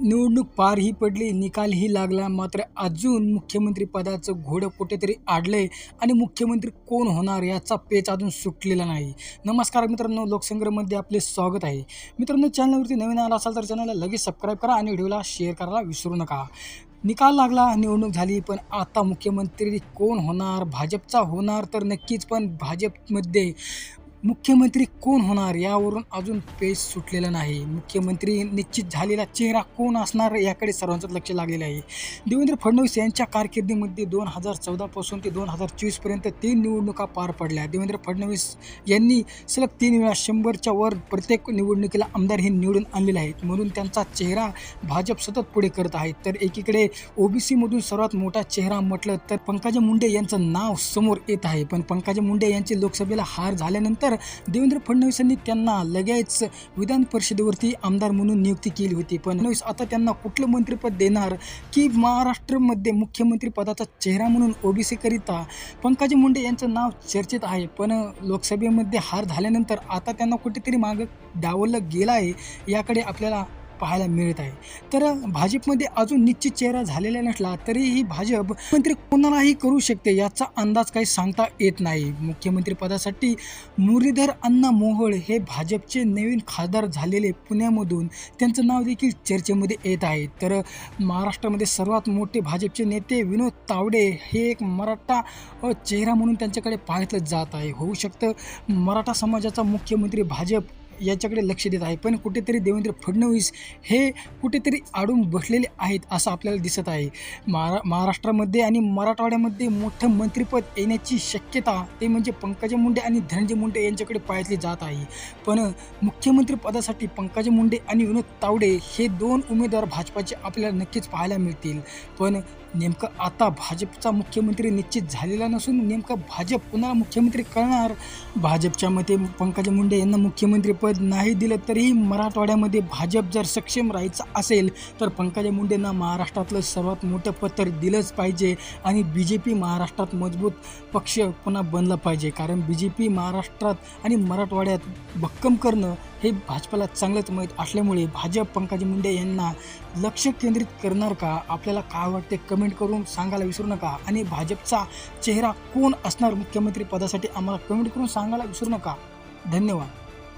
निवडणूक पारही पडली निकालही लागला. मात्र अजून मुख्यमंत्रीपदाचं घोडं कुठेतरी आडलंय आणि मुख्यमंत्री कोण होणार याचा पेच अजून सुटलेला नाही. नमस्कार मित्रांनो लोकसंग्रहमध्ये आपले स्वागत आहे. मित्रांनो चॅनलवरती नवीन आला असाल तर चॅनलला लगेच सबस्क्राईब करा आणि व्हिडिओला शेअर करायला विसरू नका. निकाल लागला निवडणूक झाली पण आता मुख्यमंत्री कोण होणार? भाजपचा होणार तर नक्कीच पण भाजपमध्ये मुख्यमंत्री कोण होणार यावरून अजून पेज सुटलेला नाही. मुख्यमंत्री निश्चित झालेला चेहरा कोण असणार याकडे सर्वांचं लक्ष लागलेलं आहे. देवेंद्र फडणवीस यांच्या कारकिर्दीमध्ये दोन हजार चौदापासून ते दोन हजार चोवीसपर्यंत तीन निवडणुका पार पडल्या. देवेंद्र फडणवीस यांनी सलग तीन वेळा शंभरच्या वर प्रत्येक निवडणुकीला आमदार हे निवडून आणलेले आहेत. म्हणून त्यांचा चेहरा भाजप सतत पुढे करत आहे. तर एकीकडे ओबीसीमधून सर्वात मोठा चेहरा म्हटलं तर पंकजा मुंडे यांचं नाव समोर येत आहे. पण पंकजा मुंडे यांची लोकसभेला हार झाल्यानंतर देवेंद्र फडणवीसांनी त्यांना लगेच विधान परिषदेवरती आमदार म्हणून नियुक्ती केली होती. पण फडणवीस आता त्यांना कुठलं मंत्रिपद देणार की महाराष्ट्रमध्ये मुख्यमंत्री पदाचा चेहरा म्हणून ओबीसीकरिता पंकजा मुंडे यांचं नाव चर्चेत आहे पण लोकसभेमध्ये हार झाल्यानंतर आता त्यांना कुठेतरी मागं डावललं गेलं आहे याकडे आपल्याला पाहायला मिळत आहे. तर भाजपमध्ये अजून निश्चित चेहरा झालेला नसला तरीही भाजप मंत्री कोणालाही करू शकते याचा अंदाज काही सांगता येत नाही. मुख्यमंत्री पदासाठी मुरलीधर अण्णा मोहोळ हे भाजपचे नवीन खासदार झालेले पुण्यामधून त्यांचं नाव देखील चर्चेमध्ये येत आहे. तर महाराष्ट्रामध्ये सर्वात मोठे भाजपचे नेते विनोद तावडे हे एक मराठा चेहरा म्हणून त्यांच्याकडे पाहिलं जात आहे. होऊ शकतं मराठा समाजाचा मुख्यमंत्री भाजप याच्याकडे लक्ष देत आहे. पण कुठेतरी देवेंद्र फडणवीस हे कुठेतरी आडून बसलेले आहेत असं आपल्याला दिसत आहे. महारा महाराष्ट्रामध्ये आणि मराठवाड्यामध्ये मोठं मंत्रिपद येण्याची शक्यता ते म्हणजे पंकजा मुंडे आणि धनंजय मुंडे यांच्याकडे पाहिली जात आहे. पण मुख्यमंत्री पदासाठी पंकजा मुंडे आणि विनोद तावडे हे दोन उमेदवार भाजपाचे आपल्याला नक्कीच पाहायला मिळतील. पण नेमकं आता भाजपचा मुख्यमंत्री निश्चित झालेला नसून नेमकं भाजप कुणाला मुख्यमंत्री करणार? भाजपच्या मते पंकजा मुंडे यांना मुख्यमंत्री पद नाही दिलं तरीही मराठवाड्यामध्ये भाजप जर सक्षम राहायचं असेल तर पंकजा मुंडेंना महाराष्ट्रातलं सर्वात मोठं पद तर दिलंच पाहिजे आणि बी जे पी महाराष्ट्रात मजबूत पक्ष पुन्हा बनला पाहिजे. कारण बी जे पी महाराष्ट्रात आणि मराठवाड्यात भक्कम करणं हे भाजपाला चांगलंच माहीत असल्यामुळे भाजप पंकजा मुंडे यांना लक्ष केंद्रित करणार का? आपल्याला काय वाटते कमेंट करून सांगायला विसरू नका. आणि भाजपचा चेहरा कोण असणार मुख्यमंत्री पदासाठी आम्हाला कमेंट करून सांगायला विसरू नका. धन्यवाद.